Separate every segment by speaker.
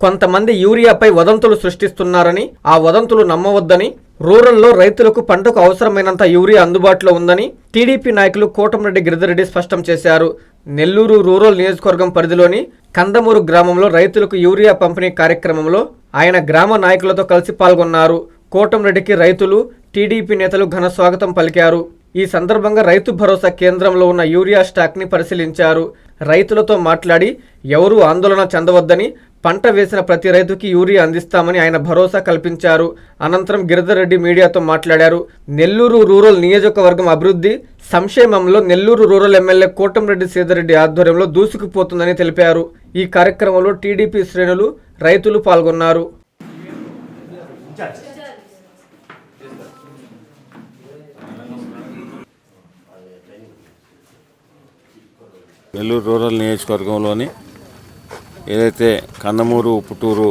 Speaker 1: కొంతమంది యూరియాపై వదంతులు సృష్టిస్తున్నారని ఆ వదంతులు నమ్మవద్దని రూరల్లో రైతులకు పంటకు అవసరమైనంత యూరియా అందుబాటులో ఉందని టీడీపీ నాయకులు కోటమిరెడ్డి గిరిధరెడ్డి స్పష్టం చేశారు. నెల్లూరు రూరల్ నియోజకవర్గం పరిధిలోని కందమూరు గ్రామంలో రైతులకు యూరియా పంపిణీ కార్యక్రమంలో ఆయన గ్రామ నాయకులతో కలిసి పాల్గొన్నారు. కోటంరెడ్డికి రైతులు టీడీపీ నేతలు ఘన స్వాగతం పలికారు. ఈ సందర్భంగా రైతు భరోసా కేంద్రంలో ఉన్న యూరియా స్టాక్ని పరిశీలించారు. రైతులతో మాట్లాడి ఎవరూ ఆందోళన చెందవద్దని పంట వేసిన ప్రతి రైతుకి యూరియా అందిస్తామని ఆయన భరోసా కల్పించారు. అనంతరం గిరిధర్ రెడ్డి మీడియాతో మాట్లాడారు. నెల్లూరు రూరల్ నియోజకవర్గం అభివృద్ధి సంక్షేమంలో నెల్లూరు రూరల్ ఎమ్మెల్యే కోటంరెడ్డి సీతారెడ్డి ఆధ్వర్యంలో దూసుకుపోతుందని తెలిపారు. ఈ కార్యక్రమంలో టీడీపీ శ్రేణులు రైతులు పాల్గొన్నారు.
Speaker 2: నెల్లూరు రూరల్ నియోజకవర్గంలోని ఏదైతే కందమూరు పుట్టూరు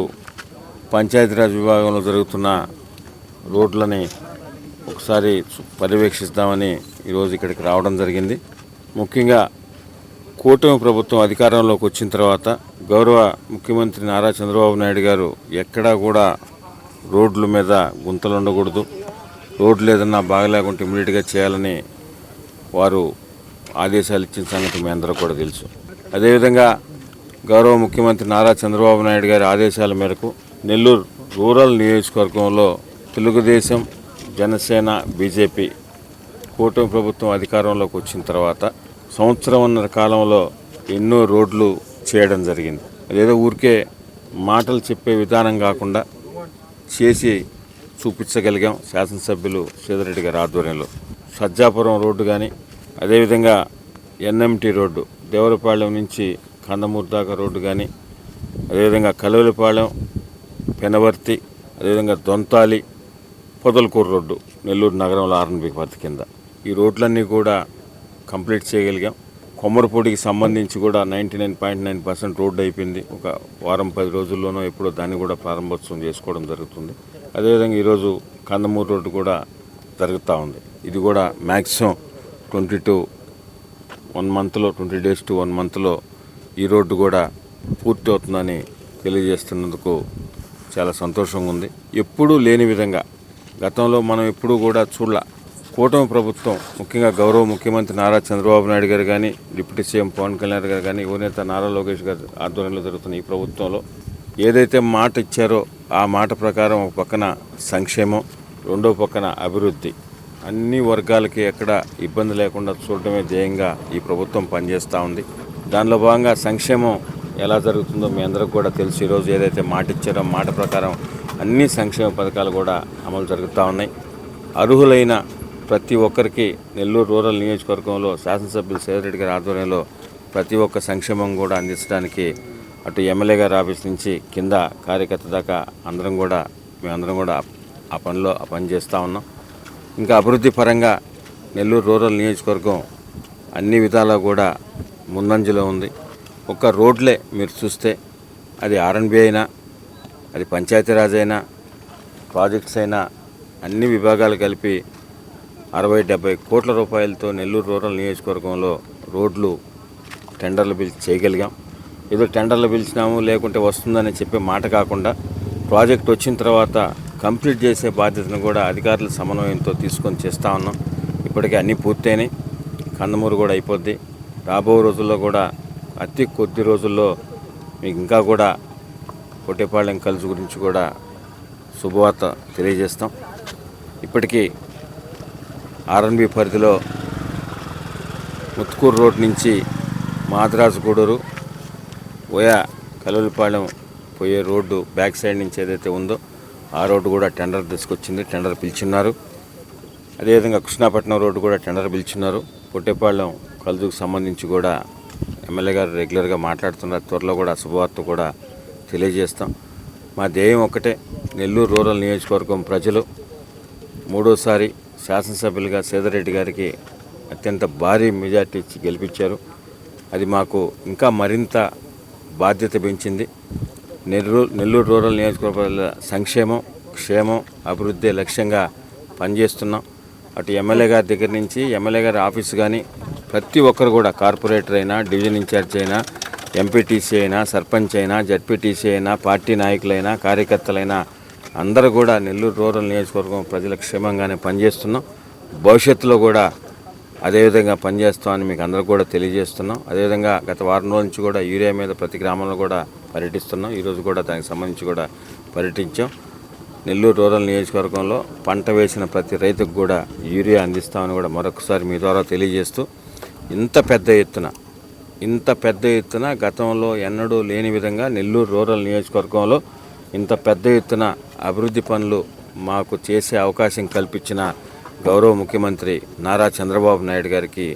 Speaker 2: పంచాయతీరాజ్ విభాగంలో జరుగుతున్న రోడ్లని ఒకసారి పర్యవేక్షిస్తామని ఈరోజు ఇక్కడికి రావడం జరిగింది. ముఖ్యంగా కూటమి ప్రభుత్వం అధికారంలోకి వచ్చిన తర్వాత గౌరవ ముఖ్యమంత్రి నారా చంద్రబాబు నాయుడు గారు ఎక్కడా కూడా రోడ్ల మీద గుంతలు ఉండకూడదు. రోడ్లు ఏదన్నా బాగలేకుంటే ఇమీడియట్గా చేయాలని వారు ఆదేశాలు ఇచ్చిన సంగతి మీ అందరూ కూడా తెలుసు. అదేవిధంగా గౌరవ ముఖ్యమంత్రి నారా చంద్రబాబు నాయుడు గారి ఆదేశాల మేరకు నెల్లూరు రూరల్ నియోజకవర్గంలో తెలుగుదేశం జనసేన బీజేపీ కూటమి ప్రభుత్వం అధికారంలోకి వచ్చిన తర్వాత సంవత్సరంన్నర కాలంలో ఎన్నో రోడ్లు చేయడం జరిగింది. అదేదో ఊరికే మాటలు చెప్పే విధానం కాకుండా చేసి చూపించగలిగాం శాసనసభ్యులు సీతారెడ్డి గారి ఆధ్వర్యంలో. సజ్జాపురం రోడ్డు కానీ అదేవిధంగా ఎన్ఎంటి రోడ్డు దేవరపాళెం నుంచి కందమూరు దాకా రోడ్డు కానీ అదేవిధంగా కలవలిపాలెం పెనవర్తి అదేవిధంగా దొంతాలి పొదలకూరు రోడ్డు నెల్లూరు నగరంలో ఆర్ఎన్బి పరిధి కింద. ఈ రోడ్లన్నీ కూడా కంప్లీట్ చేయగలిగాం. కొమ్మరపూడికి సంబంధించి కూడా ninety nine point nine percent road అయిపోయింది. ఒక వారం పది రోజుల్లోనో ఎప్పుడో దాన్ని కూడా ప్రారంభోత్సవం చేసుకోవడం జరుగుతుంది. అదేవిధంగా ఈరోజు కందమూరు రోడ్డు కూడా జరుగుతూ ఉంది. ఇది కూడా మ్యాక్సిమం ట్వంటీ టూ వన్ మంత్లో ట్వంటీ డేస్ టు వన్ మంత్లో ఈ రోడ్డు కూడా పూర్తి అవుతుందని తెలియజేస్తున్నందుకు చాలా సంతోషంగా ఉంది. ఎప్పుడూ లేని విధంగా గతంలో మనం ఎప్పుడూ కూడా చూడాల. కూటమి ప్రభుత్వం ముఖ్యంగా గౌరవ ముఖ్యమంత్రి నారా చంద్రబాబు నాయుడు గారు కానీ డిప్యూటీ సీఎం పవన్ కళ్యాణ్ గారు కానీ యువనేత నారా లోకేష్ గారి ఆధ్వర్యంలో జరుగుతున్న ఈ ప్రభుత్వంలో ఏదైతే మాట ఇచ్చారో ఆ మాట ప్రకారం ఒక పక్కన సంక్షేమం రెండో పక్కన అభివృద్ధి. అన్ని వర్గాలకి ఎక్కడ ఇబ్బంది లేకుండా చూడటమే ధ్యేయంగా ఈ ప్రభుత్వం పనిచేస్తూ ఉంది. దానిలో భాగంగా సంక్షేమం ఎలా జరుగుతుందో మీ అందరికి కూడా తెలుసు. ఈరోజు ఏదైతే మాట ఇచ్చారో మాట ప్రకారం అన్ని సంక్షేమ పథకాలు కూడా అమలు జరుగుతూ ఉన్నాయి. అర్హులైన ప్రతి ఒక్కరికి నెల్లూరు రూరల్ నియోజకవర్గంలో శాసనసభ్యులు సేదరెడ్డి గారి ఆధ్వర్యంలో ప్రతి ఒక్క సంక్షేమం కూడా అందించడానికి అటు ఎమ్మెల్యే గారి ఆఫీస్ నుంచి కింద కార్యకర్త దాకా అందరం కూడా మేమందరం కూడా ఆ పనిలో ఆ పని చేస్తూ ఉన్నాం. ఇంకా అభివృద్ధి పరంగా నెల్లూరు రూరల్ నియోజకవర్గం అన్ని విధాలా కూడా ముందంజలో ఉంది. ఒక్క రోడ్లే మీరు చూస్తే అది ఆర్ఎన్బి అయినా అది పంచాయతీరాజ్ అయినా ప్రాజెక్ట్స్ అయినా అన్ని విభాగాలు కలిపి అరవై డెబ్బై కోట్ల రూపాయలతో నెల్లూరు రూరల్ నియోజకవర్గంలో రోడ్లు టెండర్లు పిలిచి చేయగలిగాం. ఏదో టెండర్లు పిలిచినాము లేకుంటే వస్తుందని చెప్పే మాట కాకుండా ప్రాజెక్ట్ వచ్చిన తర్వాత కంప్లీట్ చేసే బాధ్యతను కూడా అధికారుల సమన్వయంతో తీసుకొని చేస్తూ ఉన్నాం. ఇప్పటికే అన్నీ పూర్తయినాయి. కందమూరు కూడా అయిపోద్ది. రాబో రోజుల్లో కూడా అతి కొద్ది రోజుల్లో మీకు ఇంకా కూడా కొట్టేపాళెం కలిసి గురించి కూడా శుభవార్త తెలియజేస్తాం. ఇప్పటికీ ఆర్ఎన్బి పరిధిలో ముత్తుకూరు రోడ్ నుంచి మాద్రాజుగూడూరు ఓయా కలవలిపాళెం పోయే రోడ్డు బ్యాక్ సైడ్ నుంచి ఏదైతే ఉందో ఆ రోడ్డు కూడా టెండర్ తీసుకొచ్చింది టెండర్ పిలిచున్నారు. అదేవిధంగా కృష్ణాపట్నం రోడ్డు కూడా టెండర్ పిలిచున్నారు. పొట్టేపాళెం కలుదుకు సంబంధించి కూడా ఎమ్మెల్యే గారు రెగ్యులర్గా మాట్లాడుతున్నారు. త్వరలో కూడా శుభవార్త కూడా తెలియజేస్తాం. మా ధ్యేయం ఒకటే నెల్లూరు రూరల్ నియోజకవర్గం ప్రజలు మూడోసారి శాసనసభ్యులుగా సేదరెడ్డి గారికి అత్యంత భారీ మెజార్టీ ఇచ్చి గెలిపించారు. అది మాకు ఇంకా మరింత బాధ్యత పెంచింది. నెల్లూరు నెల్లూరు రూరల్ నియోజకవర్గాల సంక్షేమం క్షేమం అభివృద్ధి లక్ష్యంగా పనిచేస్తున్నాం. అటు ఎమ్మెల్యే గారి దగ్గర నుంచి ఎమ్మెల్యే గారి ఆఫీస్ కానీ ప్రతి ఒక్కరు కూడా కార్పొరేటర్ అయినా డివిజన్ ఇన్ఛార్జ్ అయినా ఎంపీటీసీ అయినా సర్పంచ్ అయినా జడ్పీటీసీ అయినా పార్టీ నాయకులైనా కార్యకర్తలైనా అందరూ కూడా నెల్లూరు రూరల్ నియోజకవర్గం ప్రజల క్షేమంగానే పనిచేస్తున్నాం. భవిష్యత్తులో కూడా అదేవిధంగా పనిచేస్తామని మీకు అందరూ కూడా తెలియజేస్తున్నాం. అదేవిధంగా గత వారం రోజుల నుంచి కూడా యూరియా మీద ప్రతి గ్రామంలో కూడా పర్యటిస్తున్నాం. ఈరోజు కూడా దానికి సంబంధించి కూడా పర్యటించాం. నెల్లూరు రూరల్ నియోజకవర్గంలో పంట వేసిన ప్రతి రైతుకు కూడా యూరియా అందిస్తామని కూడా మరొకసారి మీ ద్వారా తెలియజేస్తూ ఇంత పెద్ద ఎత్తున ఇంత పెద్ద ఎత్తున గతంలో ఎన్నడూ లేని విధంగా నెల్లూరు రూరల్ నియోజకవర్గంలో ఇంత పెద్ద ఎత్తున అభివృద్ధి పనులు మాకు చేసే అవకాశం కల్పించిన గౌరవ ముఖ్యమంత్రి నారా చంద్రబాబు నాయుడు గారికి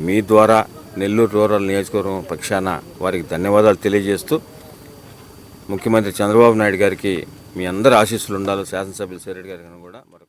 Speaker 2: మీ ద్వారా నెల్లూరు రూరల్ నియోజకవర్గం పక్షాన వారికి ధన్యవాదాలు తెలియజేస్తూ ముఖ్యమంత్రి చంద్రబాబు నాయుడు గారికి మీ అందరి ఆశీస్సులు ఉండాలి. శాసనసభ్యులు సేరెడ్డి గారికి కూడా. మరొక